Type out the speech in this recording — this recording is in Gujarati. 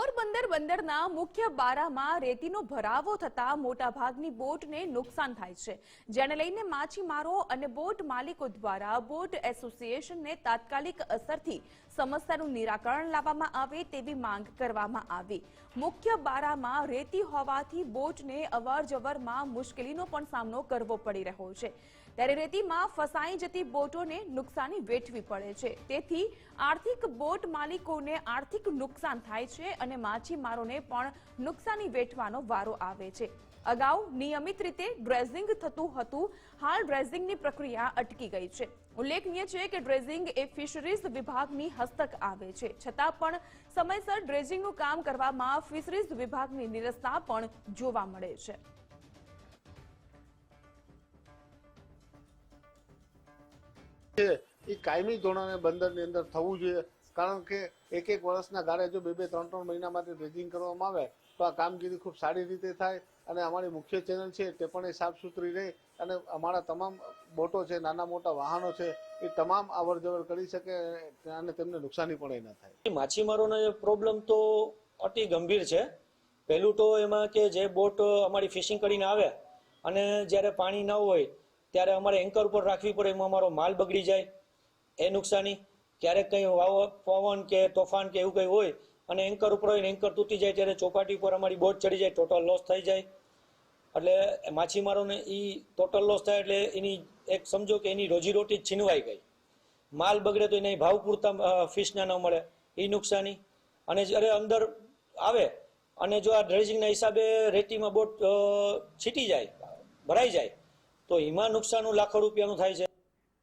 પોરબંદર બંદરના મુખ્ય બારામાં રેતીનો ભરાવો થતા મોટાભાગની બોટને નુકસાન થાય છે. જેને લઈને માછીમારો અને બોટ માલિકો દ્વારા બોટ એસોસિએશનને તાત્કાલિક અસરથી સમસ્યાનું નિરાકરણ લાવવામાં આવે તેવી માંગ કરવામાં આવી. મુખ્ય બારામાં રેતી હોવાથી બોટને અવરજવરમાં મુશ્કેલીનો પણ સામનો કરવો પડી રહ્યો છે. ત્યારે રેતીમાં ફસાઈ જતી બોટોને નુકસાની વેઠવી પડે છે. તેથી આર્થિક બોટ માલિકોને આર્થિક નુકસાન થાય છે અને માછીમારોને પણ નુકસાની વેઠવાનો વારો આવે છે. અગાઉ નિયમિત રીતે ડ્રેઝિંગ થતું હતું, હાલ ડ્રેઝિંગની પ્રક્રિયા અટકી ગઈ છે. ઉલ્લેખનીય છે કે ડ્રેઝિંગ એ ફિશરીઝ વિભાગની હસ્તક આવે છે. છતાં પણ સમયસર ડ્રેઝિંગનું કામ કરવામાં ફિશરીઝ વિભાગની નિરસતા પણ જોવા મળે છે. એ કાયમી ધોરણે બંદરની અંદર થવું જોઈએ. કારણ કે એક એક વર્ષના ગાળે જો બે બે, ત્રણ ત્રણ મહિના માટે ડ્રેજિંગ કરવામાં આવે, તો આ કામગીરી ખૂબ સારી રીતે થાય અને અમારી મુખ્ય ચેનલ છે તે પણ એ સાફ સુથરી રહે અને અમારા તમામ બોટો છે, નાના મોટા વાહનો છે, એ તમામ અવર જવર કરી શકે અને તેમને નુકસાની પણ એ ન થાય. માછીમારોનો પ્રોબ્લેમ તો અતિ ગંભીર છે. પહેલું તો એમાં કે જે બોટ અમારી ફિશિંગ કરીને આવે અને જ્યારે પાણી ન હોય, ત્યારે અમારે એન્કર ઉપર રાખવી પડે, એમાં અમારો માલ બગડી જાય, એ નુકસાની. ક્યારેક કંઈ વાવ પવન કે તોફાન કે એવું કંઈ હોય અને એન્કર ઉપર હોય ને એન્કર તૂટી જાય ત્યારે ચોપાટી ઉપર અમારી બોટ ચડી જાય ટોટલ લોસ થઈ જાય. એટલે માછીમારોને એ ટોટલ લોસ થાય એટલે એની એક સમજો કે એની રોજીરોટી છીનવાઈ ગઈ. માલ બગડે તો એને ભાવ પૂરતા ફિશના ન મળે. એ નુકસાની. અને જ્યારે અંદર આવે અને જો આ ડ્રેજિંગના હિસાબે રેતીમાં બોટ છીટી જાય, ભરાઈ જાય, તો એમાં નુકસાનું લાખો રૂપિયાનું થાય છે.